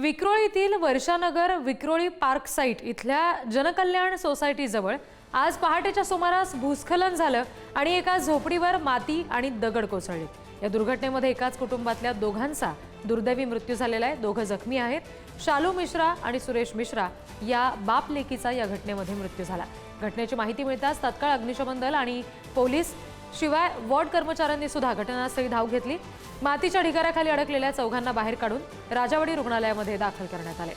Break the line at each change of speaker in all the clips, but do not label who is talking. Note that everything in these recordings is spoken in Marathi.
विक्रोळीतील वर्षानगर विक्रोळी पार्क साईट इथल्या जनकल्याण सोसायटीजवळ आज पहाटेच्या सुमारास भूस्खलन झालं आणि एका झोपडीवर माती आणि दगड कोसळले. या दुर्घटनेमध्ये एकाच कुटुंबातल्या दोघांचा दुर्दैवी मृत्यू झालेला आहे. दोघं जखमी आहेत. शालू मिश्रा आणि सुरेश मिश्रा या बाप लेकीचा या घटनेमध्ये मृत्यू झाला. घटनेची माहिती मिळताच तत्काळ अग्निशमन दल आणि पोलीस शिवाय वॉर्ड कर्मचाऱ्यांनी सुद्धा घटनास्थळी धाव घेतली. मातीच्या ढिगाऱ्याखाली अडकलेल्या चौघांना बाहेर काढून राजावाडी रुग्णालयामध्ये दाखल करण्यात आले.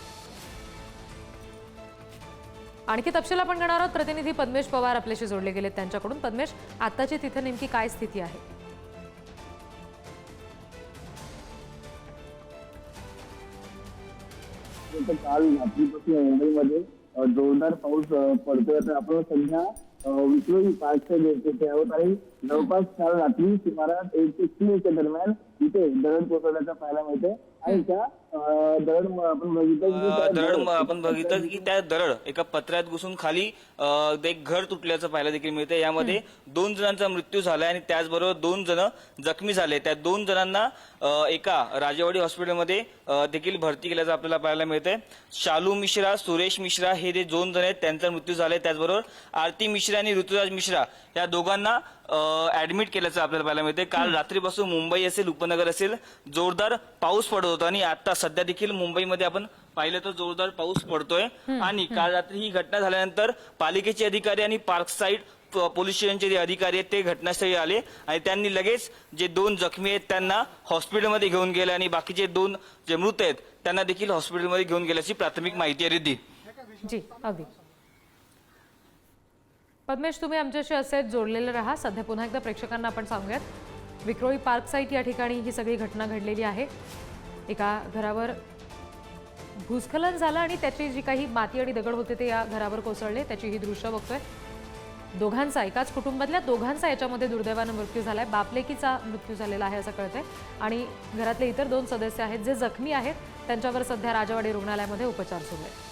आणखी तपशील आपण घेणार आहोत. प्रतिनिधी पद्मेश पवार आपल्याशी जोडले गेले त्यांच्याकडून. पद्मेश आताची तिथे नेमकी काय स्थिती आहे?
काल रात्रीपासून मुंबईमध्ये जोरदार पाऊस पडतोय. तर आपण सध्या अ, विक्रोळी पार्कच्या जे- आहोत आणि जवळपास काल रात्री सुमारास एक ते तीनच्या दरम्यान इथे दरड कोसळल्याचं पाहायला मिळते आणि त्या दरड म- आपण बघितलं की त्या
अं, दरड म- आपण बघितलं की त्या दरड एका पत्र्यात घुसून खाली अं, एक घर तुटल्याचं पाहायला देखील मिळते यामध्ये दोन जणांचा मृत्यू झालाय आणि त्याचबरोबर दोन जण जखमी झाले. त्या दोन जणांना अं, एका राजेवाडी हॉस्पिटलमध्ये अं, देखील भरती केल्याचं आपल्याला पाहायला मिळतंय. शालू मिश्रा सुरेश मिश्रा हे जे दोन जण आहेत त्यांचा मृत्यू झालाय. त्याचबरोबर आरती मिश्रा आणि ऋतुराज मिश्रा या दोघांना ऍडमिट केल्याचं आपल्याला पाहायला मिळते काल रात्रीपासून मुंबई असेल उपनगर असेल जोरदार पाऊस पडत होता आणि आता सध्या देखील मुंबईमध्ये आपण पाहिलं तर जोरदार पाऊस पडतोय. आणि काल रात्री ही घटना झाल्यानंतर पालिकेचे अधिकारी आणि पार्क साईड पोलीस स्टेशनचे जे अधिकारी आहेत ते घटनास्थळी आले. आणि त्यांनी लगेच जे दोन जखमी आहेत त्यांना हॉस्पिटलमध्ये घेऊन गेले. आणि बाकीचे दोन जे मृत आहेत त्यांना देखील हॉस्पिटलमध्ये घेऊन गेल्याची प्राथमिक माहिती आहे रिद्धी.
जी अगदी. पद्मेश तुम्ही आमच्याशी असे जोडलेले राहा. सध्या पुन्हा एकदा प्रेक्षकांना आपण सांगूयात. विक्रोळी पार्क साईट या ठिकाणी ही सगळी घटना घडलेली आहे. एका घरावर भूस्खलन झालं आणि त्याची जी काही माती आणि दगड होते ते या घरावर कोसळले. त्याची ही दृश्य बघतोय. दोघांचा एकाच कुटुंबातल्या दोघांचा याच्यामध्ये दुर्दैवानं मृत्यू झाला आहे बापलेकीचा मृत्यू झालेला आहे असं कळतंय. आणि घरातले इतर दोन सदस्य आहेत जे जखमी आहेत. त्यांच्यावर सध्या राजवाडी रुग्णालयामध्ये उपचार सुरू आहेत.